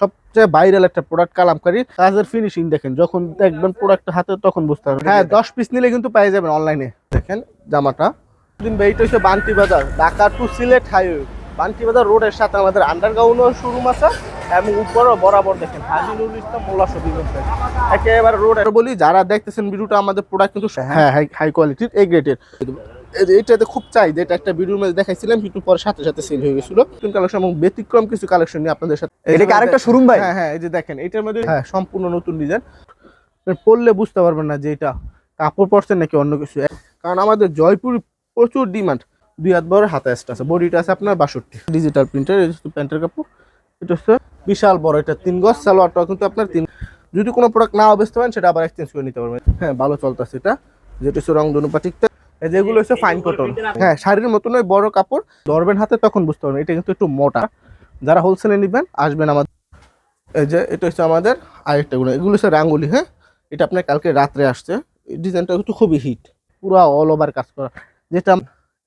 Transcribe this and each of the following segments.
সবচেয়ে ভাইরাল একটা প্রোডাক্ট কালামকারি কাজের ফিনিশিং দেখেন যখন দেখবেন প্রোডাক্ট হাতে তখন বুঝতে পারবেন। হ্যাঁ দশ পিস নিলে কিন্তু পেয়ে যাবেন অনলাইনে দেখেন জামাটা। দিন ভাই এটা হচ্ছে বান্টি বাজার ঢাকা টু সিলেট হাইওয়ে বান্টি বাজার রোডের সাথে আমাদের আন্ডারগ্রাউন্ডও শোরুম আছে এবং উপরও বরাবর দেখেন হাজি নুরুল ইসলাম মোল্লা শপিং একেবারে রোড বলি যারা দেখতেছেন ভিডিওটা আমাদের প্রোডাক্ট কিন্তু হ্যাঁ। হাই কোয়ালিটির এ গ্রেডের এটাতে খুব চাই যেটা একটা ভিডিওর মধ্যে দেখাইছিলাম কিন্তু পরে সাথে সাথে সেল হয়ে গেছিল। কালেকশন এবং ব্যতিক্রম কিছু কালেকশন নিয়ে আপনাদের সাথে এটা কি আরেকটা শোরুম ভাই? হ্যাঁ হ্যাঁ এই যে দেখেন এটার মধ্যে হ্যাঁ সম্পূর্ণ নতুন ডিজাইন পরলে বুঝতে পারবেন না যে এটা কাপড় পরছেন নাকি অন্য কিছু। কারণ আমাদের জয়পুর প্রচুর ডিমান্ড দুই হাত বড় হাতে আছে। বডিটা আছে আপনার বাষট্টি। ডিজিটাল প্রিন্টার প্যান্টের কাপড়। এটা হচ্ছে বিশাল বড় এটা তিন গজ। সালোয়ারটাও কিন্তু আপনার তিন যদি কোনো প্রোডাক্ট না বেচতে পারেন সেটা আবার এক্সচেঞ্জ করে নিতে পারবেন। হ্যাঁ ভালো চলতেছে এটা। যেটা হচ্ছে রং ধনুপাটিকটা এই যেগুলো হচ্ছে ফাইন কটন হ্যাঁ শাড়ির মতন ওই বড় কাপড়। ধরবেন হাতে তখন বুঝতে পারবেন, এটা কিন্তু একটু মোটা। যারা হোলসেলে নেবেন, আসবেন আমাদের। এই যে, এটা হচ্ছে আমাদের আরেকটা গুলো এগুলো হচ্ছে রাঙ্গুলি হ্যাঁ? এটা আপনার কালকে রাত্রে আসছে। ডিজাইনটা কিন্তু খুবই হিট পুরো অল ওভার কাজ করা। যেটা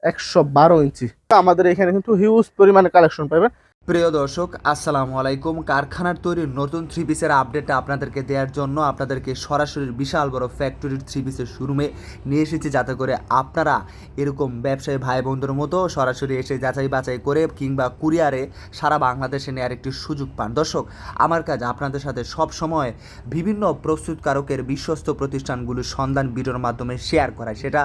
একশো বারো ইঞ্চি। আমাদের এখানে কিন্তু হিউজ পরিমাণে কালেকশন পাবেন। প্রিয় দর্শক, আসসালামু আলাইকুম। কারখানার তৈরি নতুন থ্রি পিসের আপডেটটা আপনাদেরকে দেওয়ার জন্য আপনাদেরকে সরাসরি বিশাল বড় ফ্যাক্টরির থ্রি পিসের শোরুমে নিয়ে এসেছি যাতে করে আপনারা এরকম ব্যবসায়ী ভাই বোনদের মতো সরাসরি এসে যাচাই বাছাই করে কিংবা কুরিয়ারে সারা বাংলাদেশে নেওয়ার একটি সুযোগ পান। দর্শক, আমার কাজ আপনাদের সাথে সব সময় বিভিন্ন প্রস্তুতকারকের বিশ্বস্ত প্রতিষ্ঠানগুলির সন্ধান ভিডিওর মাধ্যমে শেয়ার করায় সেটা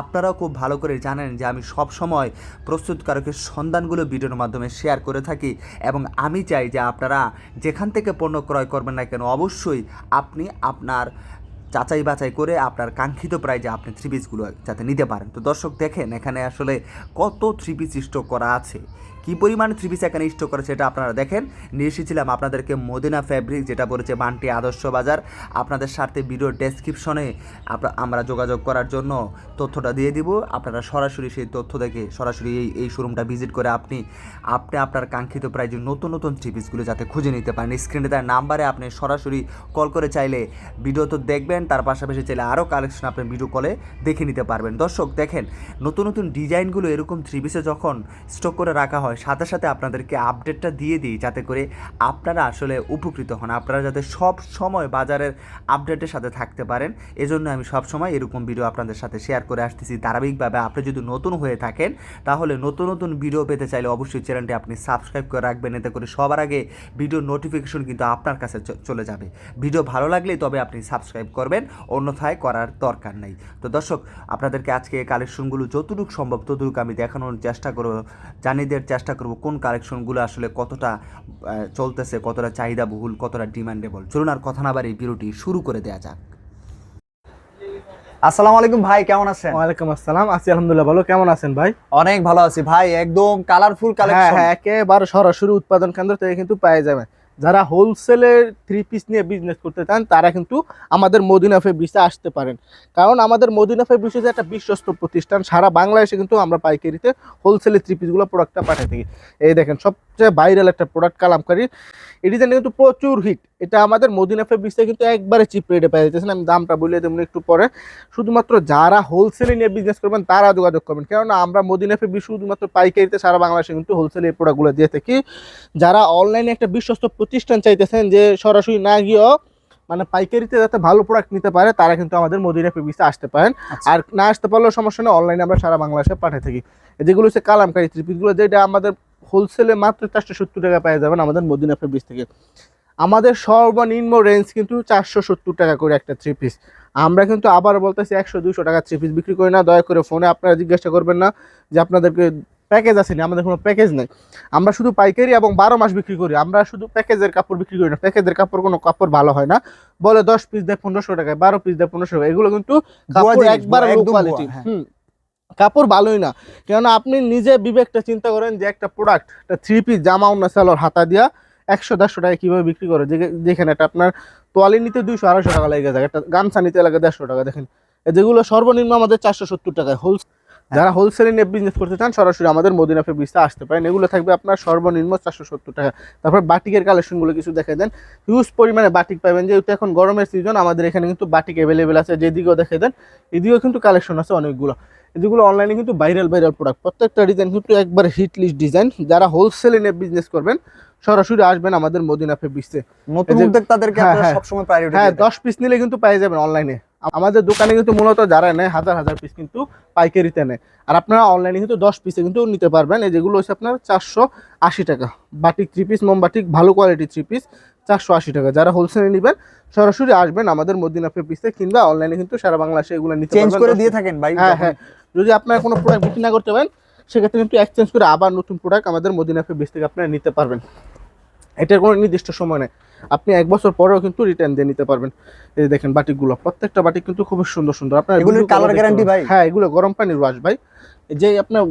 আপনারাও খুব ভালো করে জানেন যে আমি সব সময় প্রস্তুতকারকের সন্ধানগুলো ভিডিওর মাধ্যমে শেয়ার করে থাকি। এবং আমি চাই যে আপনারা যেখান থেকে পণ্য ক্রয় করবেন না কেন, অবশ্যই আপনি আপনার যাচাই বাছাই করে আপনার কাঙ্ক্ষিত প্রাইজে আপনি থ্রি পিসগুলো যাতে নিতে পারেন। তো দর্শক, দেখেন এখানে আসলে কত থ্রি পিস স্টক করা আছে। কী পরিমাণে থ্রি পিস এখানে স্টক করা সেটা আপনারা দেখেন। নিয়ে এসেছিলাম আপনাদেরকে মদিনা ফ্যাব্রিক যেটা বলেছে বান্টি আদর্শ বাজার। আপনাদের স্বার্থে ভিডিও ডেসক্রিপশনে আমরা যোগাযোগ করার জন্য তথ্যটা দিয়ে দিব। আপনারা সরাসরি সেই তথ্য দেখে সরাসরি এই এই শোরুমটা ভিজিট করে আপনি আপনি আপনার কাঙ্ক্ষিত প্রাইজে নতুন নতুন থ্রি পিসগুলো যাতে খুঁজে নিতে পারেন। স্ক্রিনে তার নাম্বারে আপনি সরাসরি কল করে চাইলে ভিডিও তো দেখবেন। তার পাশাপাশি চাইলে আরও কালেকশন আপনি ভিডিও কলে দেখে নিতে পারবেন। দর্শক, দেখেন, নতুন নতুন ডিজাইনগুলো এরকম থ্রি পিসে যখন স্টক করে রাখা হয়, সাথে সাথে আপনাদেরকে আপডেটটা দিয়ে দিই যাতে করে আপনারা আসলে উপকৃত হন, আপনারা যাতে সব সময় বাজারের আপডেটের সাথে থাকতে পারেন। এজন্য আমি সব সময় এরকম ভিডিও আপনাদের সাথে শেয়ার করে আসতেছি। ধারাবাহিকভাবে আপনি যদি নতুন হয়ে থাকেন, তাহলে নতুন নতুন ভিডিও পেতে চাইলে অবশ্যই চ্যানেলটি আপনি সাবস্ক্রাইব করে রাখবেন। এতে করে সবার আগে ভিডিও নোটিফিকেশন কিন্তু আপনার কাছে চলে যাবে। ভিডিও ভালো লাগলে তবে আপনি সাবস্ক্রাইব করবেন। অন্যথায় করার দরকার নেই। তো দর্শক আপনাদেরকে আজকে কালেকশনগুলো যতটুকু সম্ভব ততটুকু আমি দেখানোর চেষ্টা করব জানিয়ে দেওয়ার চেষ্টা করব কোন কালেকশনগুলো আসলে কতটা চলতেছে কতটা চাহিদা বহুল কতটা ডিমান্ডেবল চলুন আর কথা না বাড়ি ভিডিওটি শুরু করে দেওয়া যাক। আসসালামু আলাইকুম ভাই কেমন আছেন? ওয়ালাইকুম আসসালাম। আছি আলহামদুলিল্লাহ ভালো। কেমন আছেন ভাই? অনেক ভালো আছি ভাই একদম কালারফুল হ্যাঁ কালেকশন হ্যাঁ একেবারে সরাসরি উৎপাদন কেন্দ্র থেকে কিন্তু পেয়ে যাবেন যারা হোলসেলের থ্রি পিস নিয়ে বিজনেস করতে চান, তারা কিন্তু আমাদের মদিনাফে ফেব্রিক্সে আসতে পারেন। কারণ আমাদের মদিনাফে ফেব্রিক্স যে একটা বিশ্বস্ত প্রতিষ্ঠান, সারা বাংলাদেশে কিন্তু আমরা পাইকারিতে হোলসেলে থ্রি পিসগুলো প্রোডাক্টটা পাঠিয়ে থাকি। এই দেখেন, সবচেয়ে ভাইরাল একটা প্রোডাক্ট কালামকারি। এই ডিজাইনটা কিন্তু প্রচুর হিট এটা আমাদের মদিনা ফেব্রিক্সে কিন্তু একবারে চিপ রেটে পেয়ে যেতেছেন আমি দামটা বলে দেবো একটু পরে। শুধুমাত্র যারা হোলসেলে নিয়ে বিজনেস করবেন তারা যোগাযোগ করবেন। কেননা আমরা মদিনা ফেব্রিক শুধুমাত্র পাইকারিতে সারা বাংলাদেশে কিন্তু হোলসেলে এই প্রোডাক্টগুলো দিয়ে থাকি। যারা অনলাইনে একটা বিশ্বস্ত প্রতিষ্ঠান চাইতেছেন যে সরাসরি না গিয়েও মানে পাইকারিতে যাতে ভালো প্রোডাক্ট নিতে পারে তারা কিন্তু আমাদের মদিনা ফেব্রিক্সে আসতে পারেন। আচ্ছা। আর না আসতে পারলেও সমস্যা নেই অনলাইনে আমরা সারা বাংলাদেশে পাঠিয়ে থাকি। যেগুলো হচ্ছে কালামকারি ত্রিপিসগুলো যেটা আমাদের হোলসেলে মাত্র চারশো সত্তর টাকা পেয়ে যাবেন আমাদের মদিনা ফেব্রিক্স থেকে। আমাদের সর্বনিম্ন রেঞ্জ কিন্তু চারশো সত্তর টাকা করে একটা থ্রি পিস আমরা কিন্তু আবার বলতেছি একশো দুশো টাকা থ্রি পিস বিক্রি করি না দয়া করে ফোনে আপনারা জিজ্ঞাসা করবেন না যে আপনাদেরকে প্যাকেজ আছে না আমাদের কোনো প্যাকেজ নেই। আমরা শুধু পাইকারি এবং বারো মাস বিক্রি করি। আমরা শুধু প্যাকেজের কাপড় বিক্রি করি না। প্যাকেজের কাপড় কোনো কাপড় ভালো হয় না। বলে দশ পিস দেয় পনেরোশো টাকায় বারো পিস দেয় পনেরোশো টাকা এগুলো কিন্তু কাপড় একবার কোয়ালিটি হ্যাঁ। হুম কাপড় ভালোই না। কেননা আপনি নিজে বিবেকটা চিন্তা করেন যে একটা প্রোডাক্ট একটা থ্রি পিস জামা অন্য সেলর হাতা দিয়া একশো দেড়শো টাকা কীভাবে বিক্রি করে? যেখানে এটা আপনার তোয়ালি নিতে দুইশো, আড়াইশো টাকা লেগে যায় একটা গামছা নিতে লাগে দেড়শো টাকা, দেখেন। যেগুলো সর্বনিম্ন আমাদের চারশো সত্তর টাকায় হোল যারা হোলসেলে নিয়ে বিজনেস করতে চান, সরাসরি আমাদের মদিনা ফেব্রিক্সে আসতে পারেন। এগুলো থাকবে আপনার সর্বনিম্ন চারশো সত্তর টাকা। তারপর বাটিকের কালেকশনগুলো কিছু দেখে দেন। হিউজ পরিমাণে বাটিক পাবেন। যেহেতু এখন গরমের সিজন আমাদের এখানে কিন্তু বাটিক অ্যাভেলেবেল আছে। যেদিকেও দেখে দেন, এদিকেও কিন্তু কালেকশন আছে অনেকগুলো। যেগুলো অনলাইনে কিন্তু ভাইরাল ভাইরাল প্রোডাক্ট প্রত্যেকটা ডিজাইন কিন্তু একবার হিট লিস্ট ডিজাইন যারা হোলসেলে নিয়ে বিজনেস করবেন সরাসরি আসবেন আমাদের মদিনা ফেব্রিক্সে নতুন উদ্যোক্তাদেরকে হ্যাঁ, আপনারা হ্যাঁ। সবসময় প্রায়োরিটি হ্যাঁ দশ পিস নিলে কিন্তু পেয়ে যাবেন অনলাইনে আমাদের দোকানে কিন্তু মূলত যারা নেয় হাজার হাজার পিস কিন্তু পাইকারিতে নেয়। আর আপনারা অনলাইনে কিন্তু দশ পিসে কিন্তু নিতে পারবেন। এই যেগুলো হচ্ছে আপনার চারশো আশি টাকা। বাটিক থ্রি পিস মোমবাটিক ভালো কোয়ালিটি থ্রি পিস চারশো আশি টাকা। যারা হোলসেলে নেবেন সরাসরি আসবেন আমাদের মদিনা ফেব্রিক্সে কিংবা অনলাইনে কিন্তু সারা বাংলাদেশে এগুলো নিতে চেঞ্জ করে দিয়ে থাকেন ভাই হ্যাঁ হ্যাঁ। যদি আপনার কোনো প্রোডাক্ট বিক্রি না করতে পারেন সেক্ষেত্রে কিন্তু এক্সচেঞ্জ করে আবার নতুন প্রোডাক্ট আমাদের মদিনা ফেব্রিক্স থেকে আপনারা নিতে পারবেন। এটার কোনো নির্দিষ্ট সময় নেই। আপনি এক বছর পরেও কিন্তু রিটার্ন দিয়ে নিতে পারবেন। এই দেখেন বাটিকগুলো প্রত্যেকটা বাটিক কিন্তু খুব সুন্দর সুন্দর। আপনার guarantee পাবেন। ভাই? হ্যাঁ এগুলো গরম পানির ওয়াশ ভাই। যে আপনার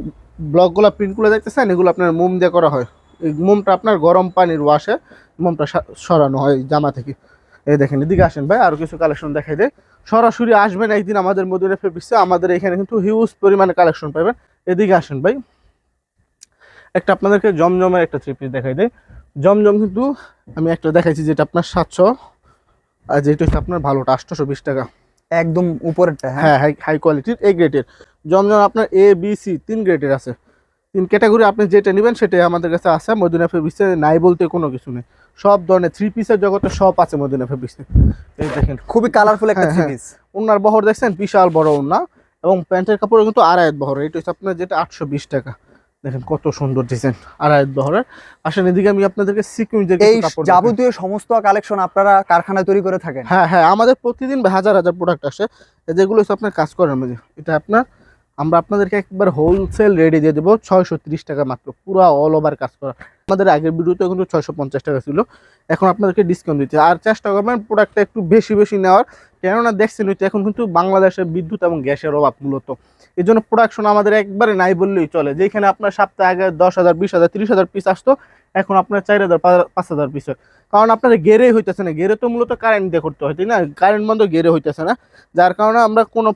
ব্লকগুলো প্রিন্টগুলো দেখতেছেন এগুলো আপনার মোম দিয়ে করা হয়। এই মোমটা আপনার গরম পানির ওয়াশে মোমটা সরানো হয় জামা থেকে। এই দেখেন এদিকে আসেন ভাই আরও কিছু কালেকশন দেখাই দেয় সরাসরি আসবেন একদিন আমাদের মদিনা ফেব্রিক্সে আমাদের এখানে কিন্তু হিউজ পরিমাণে কালেকশন পাবেন। এদিকে আসেন ভাই। একটা আপনাদেরকে জমজমের একটা থ্রি পিস দেখাই দেয় জমজম কিন্তু আমি একটা দেখাইছি যেটা আপনার সাতশো আর যেটা হচ্ছে আপনার ভালোটা আটশোশো বিশ টাকা। একদম উপরেরটা হ্যাঁ। হাই হাই কোয়ালিটির এ গ্রেডের জমজম আপনার এ বি সি তিন গ্রেডের আছে। তিন ক্যাটাগরি আপনি যেটা নেবেন সেটাই আমাদের কাছে আছে মদিনা ফেব্রিক্সে নাই বলতে কোনো কিছু নেই। সব ধরনের থ্রি পিসের জগতে সব আছে মদিনা ফেব্রিক্সে এই দেখেন। খুবই কালারফুল একটা থ্রি। পিস ওনার বহর দেখছেন? বিশাল বড় ওনা এবং প্যান্টের কাপড় কিন্তু আড়াইত বহর এটা হচ্ছে আপনার যেটা আটশো বিশ টাকা। দেখেন কত সুন্দর ডিজাইন আড়াইত বহরের। আসেন এদিকে আমি আপনাদেরকে সিকুইন্সের এই। যাবতীয় সমস্ত কালেকশন আপনারা কারখানায় তৈরি করে থাকেন? হ্যাঁ হ্যাঁ আমাদের প্রতিদিন হাজার হাজার প্রোডাক্ট আসে। যেগুলো হচ্ছে আপনার কাজ করেন এটা আপনার আমরা আপনাদেরকে একবার হোলসেল রেডি দিয়ে দেবো ছয়শো তিরিশ টাকা মাত্র, পুরো অল ওভার কাজ করা। আমাদের আগের ভিডিওতে কিন্তু ছয়শো পঞ্চাশ টাকা ছিল, এখন আপনাদেরকে ডিসকাউন্ট দিচ্ছে আর চেষ্টা করবেন প্রোডাক্টটা একটু বেশি বেশি নেওয়ার, কেননা দেখছেন হচ্ছে এখন কিন্তু বাংলাদেশে বিদ্যুৎ এবং গ্যাসের অভাব মূলত। এই জন্য প্রোডাকশন আমাদের একবারে নাই বললেই চলে। যেখানে আপনার সপ্তাহে আগে দশ হাজার, বিশ হাজার, তিরিশ হাজার পিস আসতো, এখন আপনার চার হাজার, পাঁচ হাজার পিস হয়। কারণ আপনার গেরে হইতেছে না। গেরে তো মূলত কারেন্ট দিয়ে করতে হয়, তাই না? কারেন্ট বন্ধ গেরে হইতেছে না। যার কারণে আমরা কোনো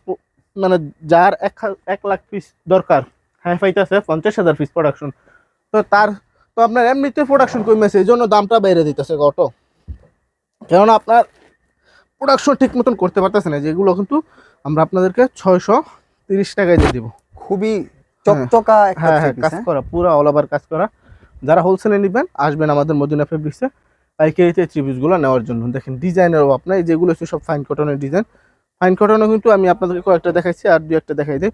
মানে যার এক এক লাখ পিস দরকার হ্যাঁ পাইতেছে পঞ্চাশ হাজার পিস প্রোডাকশন তো তার তো আপনার এমনিতে প্রোডাকশন কমেছে এই জন্য দামটা বেড়ে দিতেছে অটো কেননা আপনার প্রোডাকশন ঠিক মতন করতে পারতেছে না যেগুলো কিন্তু আমরা আপনাদেরকে ছয়শো তিরিশ টাকায় দিয়ে দিব। খুবই চকচকা হ্যাঁ হ্যাঁ কাজ করা পুরো অল ওভার কাজ করা। যারা হোলসেলে নেবেন আসবেন আমাদের মদিনা ফেব্রিক্সে পাইকারিতে ত্রিভুজগুলো নেওয়ার জন্য। দেখেন ডিজাইনেরও আপনার এই যেগুলো হচ্ছে সব ফাইন কটনের ডিজাইন ফাইন কটনও কিন্তু আমি আপনাদেরকে কয়েকটা দেখাইছি, আর দু একটা দেখাই দিই।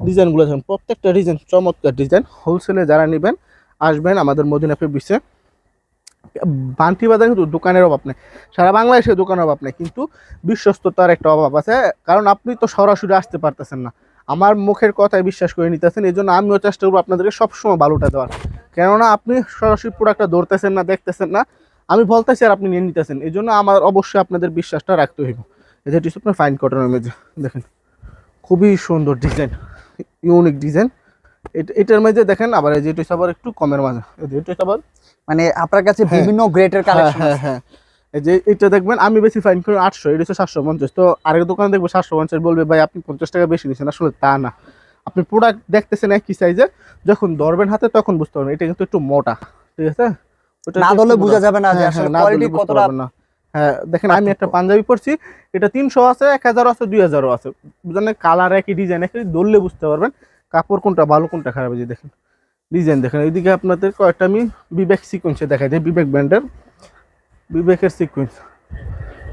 ডিজাইনগুলো দেখেন, প্রত্যেকটা ডিজাইন চমৎকার ডিজাইন হোলসেলে যারা নেবেন, আসবেন আমাদের মদিনা ফেব্রিক্সে বান্টি বাজার কিন্তু দোকানের অভাব নেই। সারা বাংলাদেশে দোকানের অভাব নেই, কিন্তু বিশ্বস্ততার একটা অভাব আছে, কারণ আপনি তো সরাসরি আসতে পারতেছেন না। আমার মুখের কথায় বিশ্বাস করে নিতেছেন এই জন্য আমিও চেষ্টা করব আপনাদেরকে সবসময় ভালোটা দেওয়ার। কেননা আপনি সরাসরি প্রোডাক্টটা ধরতেছেন না, দেখতেছেন না। আমি বলতেছি আর আপনি নিয়ে নিতেছেন এই জন্য আমার অবশ্যই আপনাদের বিশ্বাসটা রাখতে হইব। এটা হচ্ছে আপনার ফাইন কটনের মধ্যে দেখেন। খুবই সুন্দর ডিজাইন ইউনিক ডিজাইন এটার মধ্যে দেখেন আবার এই যে আবার একটু কমের মাঝে। এই যে এটা আবার মানে আপনার কাছে হ্যাঁ। বিভিন্ন গ্রেটের হ্যাঁ কালেকশন হ্যাঁ হ্যাঁ। এই যে এটা দেখবেন আমি বেশি ফাইন করি আটশো এটা হচ্ছে সাতশো পঞ্চাশ। তো আরেক দোকানে দেখব সাতশো পঞ্চাশ বলবে ভাই আপনি পঞ্চাশ টাকা বেশি নিচ্ছেন আসলে তা না। আপনি প্রোডাক্ট দেখতেছেন একই সাইজে যখন ধরবেন হাতে তখন বুঝতে পারবেন। এটা কিন্তু একটু মোটা ঠিক আছে? ওটা না ধরলে বোঝা যাবে না হ্যাঁ, আসলে হ্যাঁ, কোয়ালিটি কতটা না। হ্যাঁ দেখেন আমি একটা পাঞ্জাবি পরছি এটা তিনশো আছে এক হাজারও আছে দুই হাজারও আছে। বুঝলেন? কালার একই ডিজাইন একই ধরলে বুঝতে পারবেন কাপড় কোনটা ভালো কোনটা খারাপ যে দেখেন। ডিজাইন দেখেন এইদিকে আপনাদের কয়েকটা আমি বিবেক সিকোয়েন্সে দেখাই দিই বিবেক ব্র্যান্ডের বিবেকের সিকোয়েন্স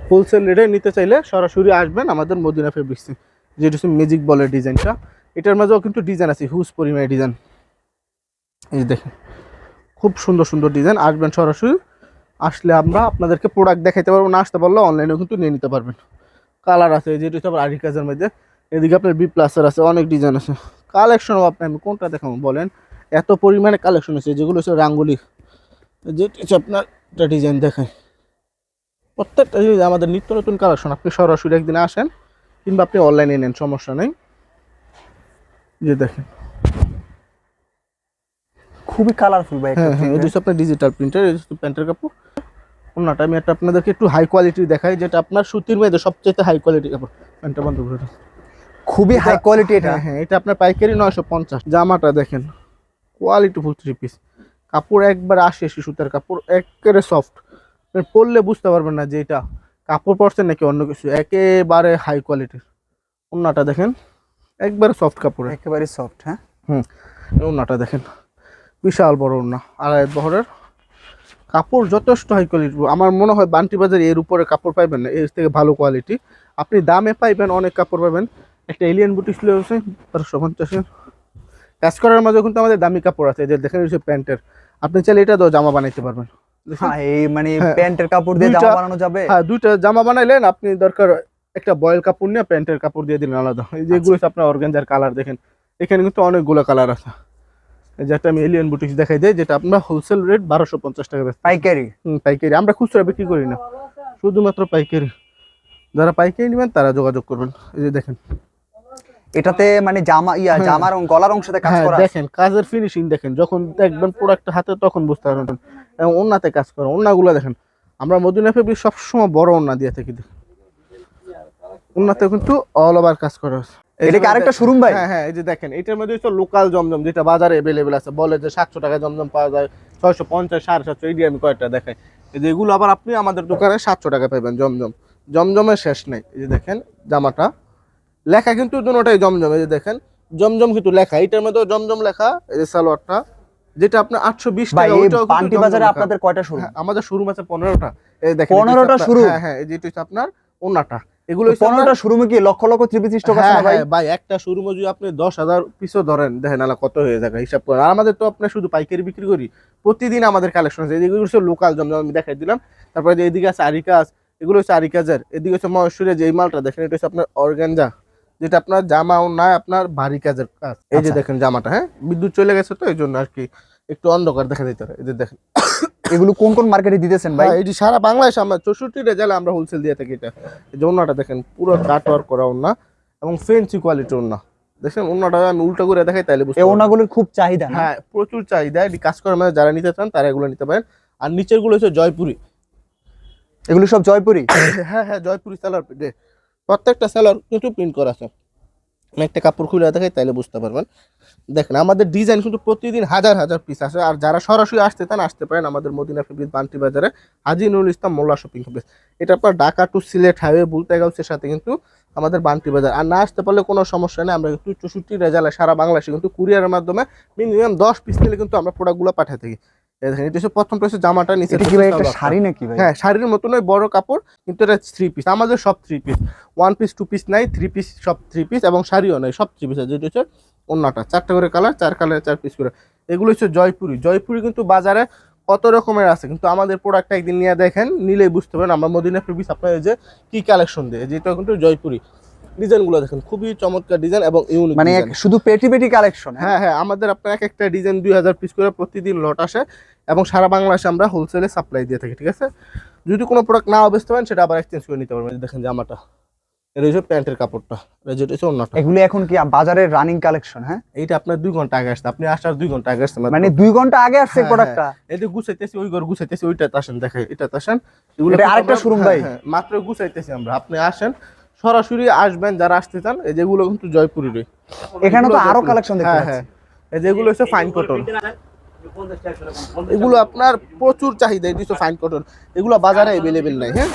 হোলসেল রেটে নিতে চাইলে সরাসরি আসবেন আমাদের মদিনা ফেব্রিক্সে যেটা হচ্ছে ম্যাজিক বলের ডিজাইনটা এটার মাঝেও কিন্তু ডিজাইন আছে হিউজ পরিমাণে ডিজাইন এই দেখেন খুব সুন্দর সুন্দর ডিজাইন আসবেন সরাসরি। আসলে আমরা আপনাদেরকে প্রোডাক্ট দেখাইতে পারব না আসতে পারলে অনলাইনেও কিন্তু নিয়ে নিতে পারবেন। কালার আছে যেটা হচ্ছে আবার আরি কাজের মধ্যে। এদিকে আপনার বি প্লাসের আছে অনেক ডিজাইন আছে। কালেকশনও আপনি আমি কোনটা দেখাবো বলেন? এত পরিমাণে কালেকশন আছে যেগুলো হচ্ছে রাঙ্গুলি। যেটা হচ্ছে আপনার একটা ডিজাইন দেখায় প্রত্যেকটা জিনিস আমাদের নিত্য নতুন কালেকশন আপনি সরাসরি একদিন আসেন কিংবা আপনি অনলাইনে নেন সমস্যা নেই। যে দেখেন। খুবই কালারফুল ভাই হ্যাঁ হ্যাঁ এটা হচ্ছে আপনার ডিজিটাল প্রিন্টার এটা হচ্ছে প্যান্টের কাপড়। অন্যটা আমি একটা আপনাদেরকে একটু হাই কোয়ালিটি দেখাই যেটা আপনার সুতির মেয়েদের সবচেয়ে হাই কোয়ালিটি কাপড়। প্যান্টটা বন্ধ করে খুবই হাই কোয়ালিটি এটা। হ্যাঁ হ্যাঁ এটা আপনার পাইকারি নয়শো পঞ্চাশ। জামাটা দেখেন কোয়ালিটি ফুল থ্রি পিস কাপড় একবার আসে আশি সুতার কাপড় একেবারে সফট পরলে বুঝতে পারবেন না যে এটা কাপড় পরছেন নাকি অন্য কিছু একেবারে হাই কোয়ালিটির অন্যটা দেখেন একবারে সফট কাপড় একেবারে সফট হ্যাঁ? হুম ওনাটা দেখেন বিশাল বড় ওনা আড়াই বহরের। কাপড় যথেষ্ট হাই কোয়ালিটি আমার মনে হয় বান্টি বাজারে এর উপরে কাপড় পাইবেন না এর থেকে ভালো কোয়ালিটি আপনি দামে পাইবেন অনেক কাপড় পাবেন। একটা এলিয়ান বুটি ছিল বারোশো পঞ্চাশের। কাজ করার মাঝে কিন্তু আমাদের দামি কাপড় আছে যে দেখেন হচ্ছে প্যান্টের। আপনি চাইলে এটা দিয়েও জামা বানাইতে পারবেন। হ্যাঁ, এই মানে হ্যাঁ। প্যান্টের কাপড় দিয়ে জামা বানানো যাবে? হ্যাঁ দুইটা জামা বানাইলেন আপনি দরকার একটা বয়েল কাপড় নিয়ে প্যান্টের কাপড় দিয়ে দিলেন আলাদা। এই যেগুলো হচ্ছে আপনার অর্গেঞ্জার কালার দেখেন। এখানে কিন্তু অনেকগুলো কালার আছে। যেটা আমি এলিয়ান বুটিক্স দেখাই দেয় যেটা আপনার হোলসেল রেট বারোশো পঞ্চাশ টাকা পাইকারি? পাইকারি। আমরা খুচরা বিক্রি করি না। শুধুমাত্র পাইকারি। যারা পাইকারি নেবেন তারা যোগাযোগ করবেন। এই যে দেখেন। এটাতে মানে জামা ইয়া হ্যাঁ। জামার গলার অংশতে কাজ হ্যাঁ করা দেখেন কাজের ফিনিশিং দেখেন। যখন দেখবেন প্রোডাক্ট হাতে তখন বুঝতে পারবেন। এবং ওন্নাতে কাজ করে। ওন্নাগুলো দেখেন আমরা মদিনা ফেব্রিক সবসময় বড় ওন্না দিয়ে থাকি। ওন্নাতে কিন্তু অল ওভার কাজ করা আছে। এটা কি আরেকটা শোরুম ভাই? হ্যাঁ হ্যাঁ এই যে দেখেন এটার মধ্যে হচ্ছে লোকাল জমজম যেটা বাজারে অ্যাভেলেবেল আছে বলে যে সাতশো টাকায় জমজম পাওয়া যায় ছয়শো পঞ্চাশ সাড়ে সাতশো এই দিয়ে আমি কয়েকটা দেখাই। এই যে এগুলো আবার আপনি আমাদের দোকানে সাতশো টাকা পাবেন জমজম। জমজমের শেষ নেই এই যে দেখেন জামাটা। লেখা কিন্তু দুটোটাই জমজম এই যে দেখেন জমজম কিন্তু লেখা। এটার মধ্যে জমজম লেখা এই যে সালোয়ারটা যেটা আপনার আটশো বিশ ভাই টাকা এই ওইটাও পান্টি বাজারে আপনাদের কয়টা শোরুম? হ্যাঁ, আমাদের শোরুম আছে পনেরোটা। এই দেখেন 15টা showroom? হ্যাঁ হ্যাঁ এই যেটা হচ্ছে আপনার ওনাটা এগুলো পনেরোটা শোরুমে কি lakh lakh three piece stock আছে ভাই? হ্যাঁ ভাই একটা শোরুমে যদি আপনি দশ হাজার পিসও ধরেন দেখেন আলা কত হয়ে যাবে হিসাব করেন। আর আমাদের তো আপনার শুধু পাইকারি বিক্রি করি প্রতিদিন আমাদের কালেকশন আছে। এদিকে হচ্ছে লোকাল জমজম আমি দেখাই দিলাম। তারপরে যে এদিকে আছে আরিকাজ এগুলো হচ্ছে আরিকাজের। এদিকে হচ্ছে মহেশ্বরের যে মালটা দেখেন এটা হচ্ছে আপনার অর্গানজা যেটা আপনার জামাও নাই আপনার ভারী কাজের কাজ। এই যে আচ্ছা। দেখেন জামাটা হ্যাঁ? বিদ্যুৎ চলে গেছে তো এই জন্য আর কি একটু অন্ধকার দেখা যেতে পারে। এই যে দেখেন। এগুলো কোন কোন মার্কেটে দিতেছেন ভাই? এটি সারা বাংলাদেশ আমরা চৌষট্টি রেজাল্ট আমরা হোলসেল দিয়ে থাকি এটা। যে দেখেন পুরো কাট ওয়ার্ক করা ওনা এবং ফেন্সি কোয়ালিটি ওনা দেখেন ওনাটা আমি উল্টা করে দেখাই তাহলে বুঝতে এই ওনাগুলোর খুব চাহিদা হ্যাঁ প্রচুর চাহিদা। এটি কাজ করার মানে যারা নিতে চান তারা এগুলো নিতে পারেন। আর নিচেরগুলো হচ্ছে জয়পুরি। এগুলো সব জয়পুরি? হ্যাঁ হ্যাঁ জয়পুরি সেলার প্রত্যেকটা সেলার কিন্তু প্রিন্ট করা আছে। আমি একটা কাপড় খুলে দেখাই তাহলে বুঝতে পারবেন। দেখেন, আমাদের ডিজাইন কিন্তু প্রতিদিন হাজার হাজার পিস আছে আর যারা সরাসরি আসতে চান, আসতে পারেন আমাদের মদিনা ফেব্রিক বান্টি বাজারে হাজি নুরুল ইসলাম মোল্লা শপিং কমপ্লেক্স। এটা আপনার ঢাকা টু সিলেট হাইওয়ে বুলতে গাউসের সাথে কিন্তু আমাদের বান্টি বাজার। আর না আসতে পারলে কোনো সমস্যা নেই, আমরা কিন্তু চৌষট্টি রেজাল্টে, সারা বাংলাদেশে কিন্তু কুরিয়ারের মাধ্যমে মিনিমাম দশ পিস নিলে কিন্তু আমরা প্রোডাক্টগুলো পাঠিয়ে থাকি। এই দেখেন এটা হচ্ছে প্রথম জামাটা নিচে এটা কি ভাই একটা শাড়ি নাকি ভাই? হ্যাঁ শাড়ির বড় কাপড় কিন্তু এটা থ্রি পিস আমাদের সব three piece one piece two piece নাই থ্রি পিস সব থ্রি পিস এবং শাড়িও নাই সব থ্রি পিস যেটা হচ্ছে অন্যটা চারটা করে কালার চার কালার চার পিস করে। এগুলো হচ্ছে জয়পুরি। জয়পুরি কিন্তু বাজারে কত রকমের আছে কিন্তু আমাদের প্রোডাক্টটা একদিন নিয়ে দেখেন নিলেই বুঝতে পারেন আমরা মদিনা ফেব্রিস আপনাদের যে কি কালেকশন দেয় যেটা কিন্তু জয়পুরি। ডিজাইনগুলো দেখেন খুবই চমৎকার ডিজাইন এবং ইউনিক মানে শুধু পেটি পেটি কালেকশন হ্যাঁ? হ্যাঁ আমাদের আপনার এক একটা ডিজাইন দুই হাজার পিস করে প্রতিদিন লট আসে এবং সারা বাংলাদেশে আমরা হোলসেলে সাপ্লাই দিয়ে থাকি ঠিক আছে? যদি কোনো প্রোডাক্ট নাও বেচতে পারেন সেটা আবার এক্সচেঞ্জ করে নিতে পারবেন। দেখেন জামাটা এটা হচ্ছে প্যান্টের কাপড়টা এটা যেটা হচ্ছে অন্যটা এগুলো এখন কি বাজারের রানিং কালেকশন হ্যাঁ? এইটা আপনার দুই ঘণ্টা আগে আসছে আপনি আসার দুই ঘণ্টা আগে আসছে। মানে দুই ঘণ্টা আগে আসছে হ্যাঁ, প্রোডাক্টটা এই যে গুছাইতেছি ওই ঘর গুছাইতেছি ওইটাতে আসেন দেখেন এটাতে আসেন। এগুলো আরেকটা হ্যাঁ, ভাই? হ্যাঁ, মাত্র গুছাইতেছি আমরা। আপনি আসেন সরাসরি আসবেন যারা আসতে চান এই যেগুলো কিন্তু জয়পুরেরই। এখানে তো আরও কালেকশন দেখতে হ্যাঁ পাচ্ছি। হ্যাঁ। এই যেগুলো হচ্ছে ফাইন কটন এগুলো আপনার প্রচুর চাহিদা এটি হচ্ছে ফাইন কটন এগুলো বাজারে অ্যাভেলেবেল নাই হ্যাঁ?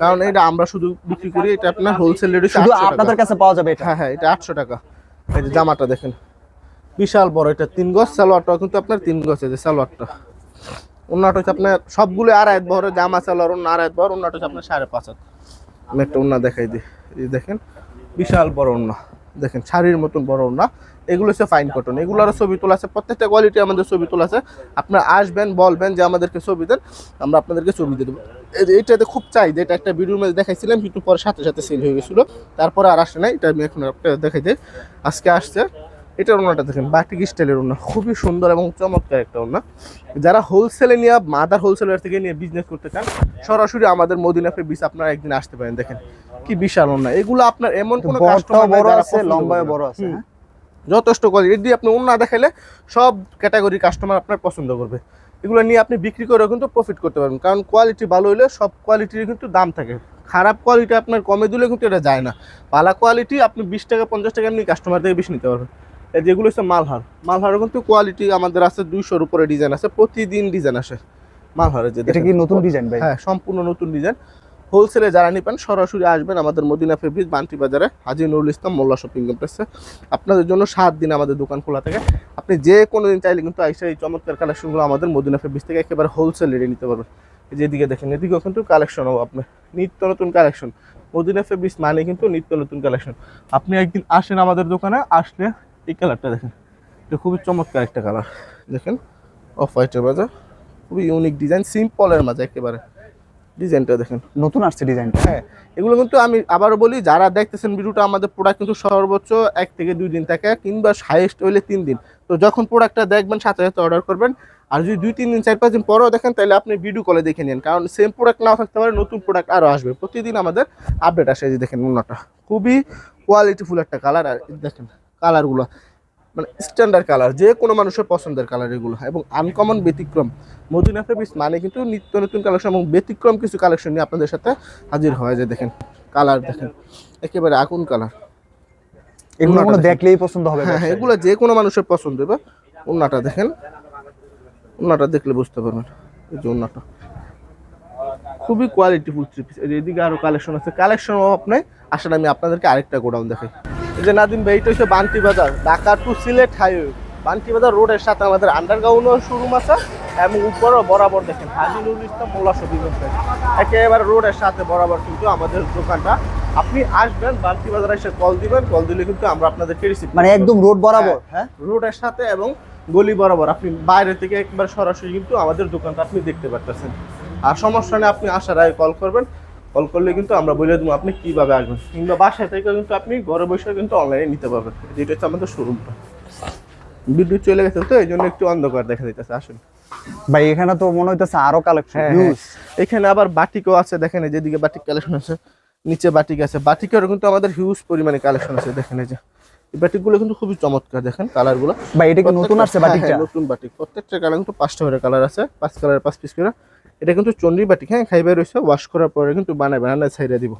কারণ এটা আমরা শুধু বিক্রি করি এটা আপনার হোলসেল রেট শুধু আপনাদের কাছে পাওয়া যাবে এটা? হ্যাঁ হ্যাঁ এটা আটশো টাকা। এই যে জামাটা দেখেন। বিশাল বড় এটা তিন গজ সালোয়ারটা কিন্তু আপনার তিন গজ এই যে সালোয়ারটা। অন্যটা হচ্ছে আপনার সবগুলো আড়াই বড় জামা সালোয়ার অন্য আড়াই বড় অন্যটা হচ্ছে আপনার সাড়ে পাঁচ হাত। আমি একটা অন্য দেখাই দিই। দেখেন, বিশাল বড় দেখেন, শাড়ির মতন বড় এগুলো হচ্ছে ফাইন কটন এগুলোরও ছবি তোলা আছে, প্রত্যেকটা কোয়ালিটি আমাদের ছবি তোলা আছে। আপনারা আসবেন, বলবেন যে আমাদেরকে ছবি দেন, আমরা আপনাদেরকে ছবি দিয়ে দেবো। এটাতে খুব চাই যে, এটা একটা ভিডিও মধ্যে দেখাইছিলাম, কিন্তু পরে সাথে সাথে সেল হয়ে গেছিল। তারপরে আর আসে নাই, এটা আমি এখন আপনাদের দেখাই দিই। আজকে আসছে এটার ওনাটা দেখেন বাটিক স্টাইলের ওনা খুবই সুন্দর এবং চমৎকার একটা ওনা। যারা হোলসেলে নিয়ে মাদার হোলসেলার থেকে নিয়ে বিজনেস করতে চান সরাসরি আমাদের মদিনাফে বিচ আপনারা একদিন আসতে পারেন দেখেন। কি বিশাল ওনা। এগুলো আপনার এমন কোনো কাস্টমার বড় আছে লম্বায় বড় আছে? যথেষ্ট কোয়ালিটি এটি আপনি অন্য দেখাইলে সব ক্যাটাগরি কাস্টমার আপনার পছন্দ করবে। এগুলো নিয়ে আপনি বিক্রি করেও কিন্তু প্রফিট করতে পারবেন কারণ কোয়ালিটি ভালো হলে সব কোয়ালিটির কিন্তু দাম থাকে। খারাপ কোয়ালিটি আপনার কমে দিলে কিন্তু এটা যায় না। ভালো কোয়ালিটি আপনি বিশ টাকা পঞ্চাশ টাকা এমনি কাস্টমার থেকে বেশি নিতে পারবেন। যেগুলো হচ্ছে মালহার। মালহারের কিন্তু কোয়ালিটি আমাদের আছে দুইশোর উপরে ডিজাইন আছে প্রতিদিন ডিজাইন আসে মালহারের যে এটা কি নতুন ডিজাইন ভাই? হ্যাঁ সম্পূর্ণ নতুন ডিজাইন হোলসেলে যারা নিবেন সরাসরি আসবেন আমাদের মদিনা ফেব্রিক বান্টি বাজারে হাজি নুরুল ইসলাম মোল্লা শপিং কমপ্লেক্সে আপনাদের জন্য সাত দিন আমাদের দোকান খোলা থাকে। আপনি যে কোনো দিন চাইলে কিন্তু আইসা এই চমৎকার কালেকশনগুলো আমাদের মদিনা ফেব্রিক থেকে একেবারে হোলসেল রেটে নিতে পারবেন। যেদিকে দেখেন এদিকেও কিন্তু কালেকশন হবে আপনার। নিত্য নতুন কালেকশন মদিনা ফেব্রিক্স মানে কিন্তু নিত্য নতুন কালেকশন আপনি একদিন আসেন আমাদের দোকানে আসলে এই কালারটা দেখেন। এটা খুবই চমৎকার একটা কালার। দেখেন অফ হোয়াইটের মাঝে। খুবই ইউনিক ডিজাইন সিম্পলের মাঝে একেবারে। ডিজাইনটা দেখেন। নতুন আসছে ডিজাইনটা হ্যাঁ এগুলো কিন্তু আমি আবারও বলি যারা দেখতেছেন ভিডিওটা আমাদের প্রোডাক্ট কিন্তু সর্বোচ্চ এক থেকে দুই দিন থাকে কিংবা হাইয়েস্ট হইলে তিন দিন। তো যখন প্রোডাক্টটা দেখবেন সাথে সাথে অর্ডার করবেন। আর যদি দুই তিন দিন চার পাঁচ দিন পরেও দেখেন তাহলে আপনি ভিডিও কলে দেখে নিন। কারণ সেম প্রোডাক্ট নাও থাকতে পারে নতুন প্রোডাক্ট আরও আসবে। প্রতিদিন আমাদের আপডেট আসে যে দেখেন অন্যটা খুবই কোয়ালিটিফুল একটা কালার আর দেখেন। কালারগুলো মানে স্ট্যান্ডার্ড কালার যে কোনো মানুষের পছন্দের কালার এগুলো এবং আনকমন ব্যতিক্রম মদিনা ফেব্রিক্স মানে কিন্তু নিত্য নতুন কালেকশন এবং ব্যতিক্রম কিছু কালেকশন নিয়ে আপনাদের সাথে হাজির হয় যে দেখেন কালার দেখেন একেবারে আগুন কালার এগুলো দেখলেই পছন্দ হবে হ্যাঁ এগুলো যে কোনো মানুষের পছন্দ হবে ওনাটা দেখেন ওনাটা দেখলে বুঝতে পারবেন এই যে ওনাটা খুবই কোয়ালিটিফুল থ্রি পিস এদিকে আরও কালেকশন আছে কালেকশন অভাব নাই আসলে আমি আপনাদেরকে আরেকটা গোডাউন দেখাই। এই যে নাদিম ভাই এটা হচ্ছে বান্টি বাজার ঢাকা টু সিলেট হাইওয়ে বান্তি বাজার রোডের সাথে আমাদের আন্ডারগ্রাউন্ডও শোরুম আছে এবং উপরও বরাবর দেখেন হাজি নুরুল ইসলাম মোল্লা কমপ্লেক্স একেবারে রোডের সাথে বরাবর কিন্তু আমাদের দোকানটা। আপনি আসবেন বান্তি বাজারে এসে কল দিবেন কল দিলে কিন্তু আমরা আপনাদেরকে রিসিভ মানে একদম রোড বরাবর হ্যাঁ রোডের সাথে এবং গলি বরাবর। আপনি বাইরে থেকে একবার সরাসরি কিন্তু আমাদের দোকানটা আপনি দেখতে পারতেছেন। আর সমস্যা নেই আপনি আসার আগে কল করবেন। কল করলে কিন্তু আমরা বলে দেবো আপনি কীভাবে আসবেন। কিংবা বাসায় থেকে কিন্তু আপনি ঘরে বসে কিন্তু অনলাইনে নিতে পারবেন। যেটা হচ্ছে আমাদের শোরুমটা বিদ্যুৎ চলে গেছে তো এই জন্য একটু অন্ধকার দেখা যাইতেছে আসুন। ভাই এখানে তো মনে হইতেছে আরও কালেকশন হ্যাঁ, হ্যাঁ। এখানে আবার বাটিকও আছে দেখেন এই যেদিকে বাটিক কালেকশন আছে নিচে বাটিক আছে। বাটিকেরও কিন্তু আমাদের হিউজ পরিমাণে কালেকশন আছে দেখেন এই যে। এই বাটিকগুলো কিন্তু খুবই চমৎকার দেখেন কালারগুলো ভাই এটা কি নতুন আসছে হ্যাঁ, বাটিকটা? নতুন বাটিক। প্রত্যেকটা কালার কিন্তু পাঁচটা করে কালার আছে পাঁচ কালার পাঁচ পিস করে। এটা কিন্তু চন্ডি বাটিক হ্যাঁ খাইবার রয়েছে ওয়াশ করার পরে কিন্তু বানায় বানায় ছাইড়ে দিব।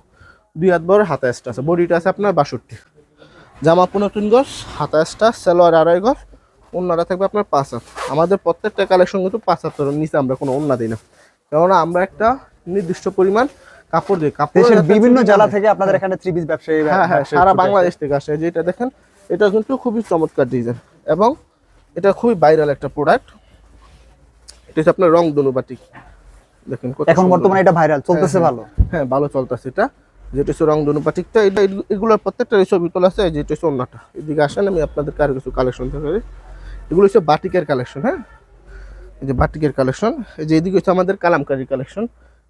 দুই হাত বড় হাতা এক্সট্রা আছে বডিটা আছে আপনার বাষট্টি। জামা পনেরো গজ হাতা এক্সট্রা সালোয়ার আড়াই গজ অন্যটা থাকবে আপনার পাঁচ হাত। আমাদের প্রত্যেকটা কালেকশন কিন্তু পাঁচ হাতের নিচে আমরা কোনো অন্য দিই না। কেননা আমরা একটা নির্দিষ্ট পরিমাণ কাপড় দিই। কাপড় বিভিন্ন জেলা থেকে আপনাদের এখানে পিস ব্যবসায়ী হ্যাঁ হ্যাঁ সারা বাংলাদেশ থেকে আসে যেটা দেখেন এটা কিন্তু খুবই চমৎকার ডিজাইন এবং এটা খুবই ভাইরাল একটা প্রোডাক্ট এটা হচ্ছে আপনার রং দনু বাটিক দেখেন এখন বর্তমানে এটা ভাইরাল চলতেছে হ্যাঁ, ভালো। হ্যাঁ ভালো চলতেছে এটা। যেটা হচ্ছে রং দনু বাটিকটা এটা এগুলোর প্রত্যেকটা ছবি তোলা আছে যেটা হচ্ছে অন্যটা এদিকে আসেন আমি আপনাদের আরও কিছু কালেকশন দেখাই। এগুলো হচ্ছে বাটিকের কালেকশন হ্যাঁ? এই যে বাটিকের কালেকশন এই যে এদিকে হচ্ছে আমাদের কালামকারি কালেকশন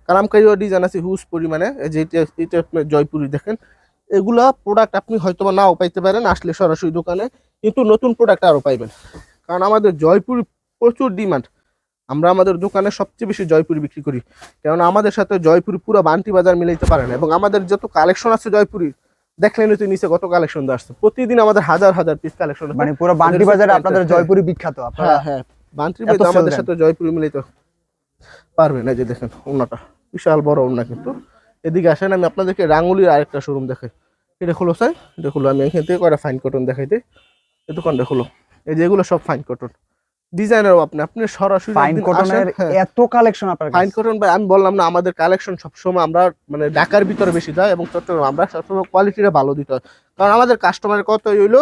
কালামকারিও ডিজাইন আছে হিউজ পরিমাণে। যে এটা এটা আপনার জয়পুরি দেখেন। এগুলা প্রোডাক্ট আপনি হয়তো বা নাও পাইতে পারেন আসলে সরাসরি দোকানে কিন্তু নতুন প্রোডাক্ট আরও পাইবেন। কারণ আমাদের জয়পুরি প্রচুর ডিমান্ড আমরা আমাদের দোকানে সবচেয়ে বেশি জয়পুরি বিক্রি করি। কারণ আমাদের সাথে জয়পুরি পুরো বান্টি বাজার মিলাইতে পারে না। এবং আমাদের যত কালেকশন আছে জয়পুরি দেখলেন তো নিচে কত কালেকশন আসছে প্রতিদিন আমাদের হাজার হাজার পিস কালেকশন মানে পুরো বান্টি বাজারে আপনাদের। জয়পুরি বিখ্যাত। হ্যাঁ হ্যাঁ। বান্টি বাজার আমাদের সাথে জয়পুরি মিলাইতে পারবে না যে দেখেন ওনাটা বিশাল বড় ওনা কিন্তু। এদিকে আসেন আমি আপনাদেরকে রাঙ্গুলির আরেকটা শোরুম দেখাই। এটা খুলো স্যার। এটা খুলো। আমি এখান থেকে কয়টা ফাইন কটন দেখাই দিই। এই দোকানটা খুলো। এই যে এগুলো সব ফাইন কটন ডিজাইনারও আপনি আপনি সরাসরি ফাইন কটনের হ্যাঁ। এত কালেকশন আপনার ফাইন কটন ভাই আমি বললাম না আমাদের কালেকশন সবসময় আমরা মানে ঢাকার ভিতরে বেশি যায় এবং চট্টগ্রাম। আমরা সবসময় কোয়ালিটিটা ভালো দিতে হয়। কারণ আমাদের কাস্টমারের কত হইল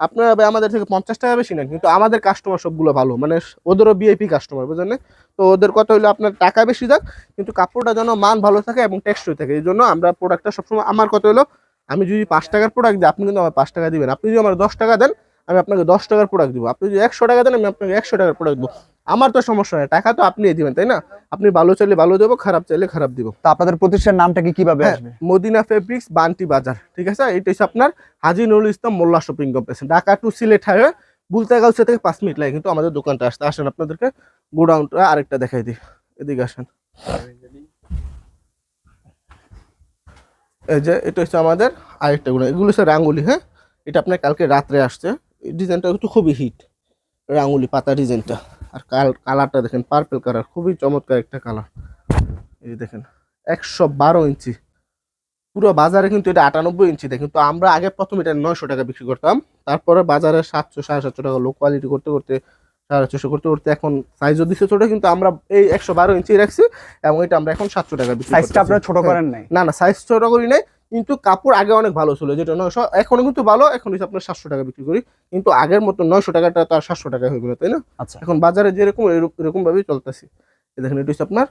আপনারা ভাই আমাদের থেকে পঞ্চাশ টাকা বেশি নেন কিন্তু আমাদের কাস্টমার সবগুলো ভালো। মানে ওদেরও বিআইপি কাস্টমার বুঝলেন না? তো ওদের কত হইল আপনার টাকা বেশি যাক কিন্তু কাপড়টা যেন মান ভালো থাকে এবং টেক্সট থাকে। এই জন্য আমরা প্রোডাক্টটা সবসময় আমার কত হলো আমি যদি পাঁচ টাকার প্রোডাক্ট দিই আপনি কিন্তু আমার পাঁচ টাকা দিবেন। আপনি যদি আমার দশ টাকা দেন আমি আপনাকে দশ টাকার প্রোডাক্ট দিব। আপনি যদি একশো টাকা দেন আমি আপনাকে একশো টাকার প্রোডাক্ট দেবো। আমার তো সমস্যা নেই টাকা তো আপনি দিবেন তাই না? আপনি ভালো চাইলে ভালো দেবো খারাপ চাইলে খারাপ দিব। তো আপনাদের প্রতিষ্ঠানের নামটা কি কীভাবে হ্যাঁ, আসবে? মদিনা ফেব্রিক্স বান্টি বাজার ঠিক আছে? এটা হচ্ছে আপনার Haji Nurul Islam Molla shopping complex. Dhaka to Sylhet highway বুলতাগাউসা থেকে পাঁচ মিনিট লাগে কিন্তু আমাদের দোকানটা আসতে। আসেন আপনাদেরকে গোডাউনটা আরেকটা দেখাই দিই। এদিকে আসেন। এই যে এটা হচ্ছে আমাদের আরেকটা গুলো এগুলো হচ্ছে রাঙ্গুলি হ্যাঁ? এটা আপনার কালকে রাত্রে আসছে। ডিজাইনটা কিন্তু খুবই হিট। রাঙুলি পাতা ডিজাইনটা। আর কাল কালারটা দেখেন পার্পল কালার খুবই চমৎকার একটা কালার এই যে দেখেন একশো বারো ইঞ্চি। পুরো বাজারে কিন্তু এটা আটানব্বই ইঞ্চি দেয় কিন্তু আমরা আগে প্রথম এটা নয়শো টাকা বিক্রি করতাম। তারপরে বাজারে সাতশো সাড়ে সাতশো টাকা লো কোয়ালিটি করতে করতে সাড়ে ছশো করতে করতে এখন সাইজও দিচ্ছে ছোটো কিন্তু আমরা এই একশো বারো ইঞ্চি রাখছি এবং এটা আমরা এখন সাতশো টাকা বিক্রি সাইজটা। আপনারা ছোট হ্যাঁ। করেন নাই? না না সাইজ ছোটো করি নাই। কিন্তু কাপড় আগে অনেক ভালো ছিল যেটা নয়শো এখনও কিন্তু ভালো এখন হচ্ছে আপনার সাতশো টাকা বিক্রি করি। কিন্তু আগের মতো নয়শো টাকাটা তো আর সাতশো টাকা হয়ে গেলো তাই না? আচ্ছা। এখন বাজারে যেরকম এরকম- ভাবেই চলতেছে। দেখেন এটা হচ্ছে আপনার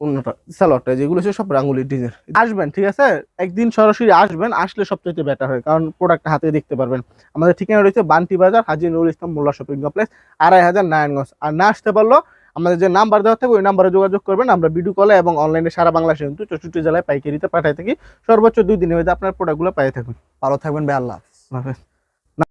অন্যটা সালোয়ারটা যেগুলো হচ্ছে সব রাঙ্গুলির ডিজাইন। আসবেন ঠিক আছে? একদিন সরাসরি আসবেন আসলে সবচেয়ে বেটার হয় কারণ প্রোডাক্টটা হাতে দেখতে পারবেন। আমাদের ঠিকানা রয়েছে বান্টি বাজার হাজি নুরুল ইসলাম মোল্লা শপিং কমপ্লেক্স আড়াই হাজার নারায়ণগঞ্জ। আর না আসতে পারল আমাদের যে নাম্বার দেওয়া থাকবে ওই নাম্বারে যোগাযোগ করবেন আমরা ভিডিও কলে এবং অনলাইনে সারা বাংলাদেশে কিন্তু চৌষট্টি জেলায় পাইকারিতে পাঠাই থাকি সর্বোচ্চ দুই দিনের মধ্যে আপনার প্রোডাক্টগুলো পাই থাকবেন ভালো থাকবেন ভাই। আল্লাহ হাফেজ।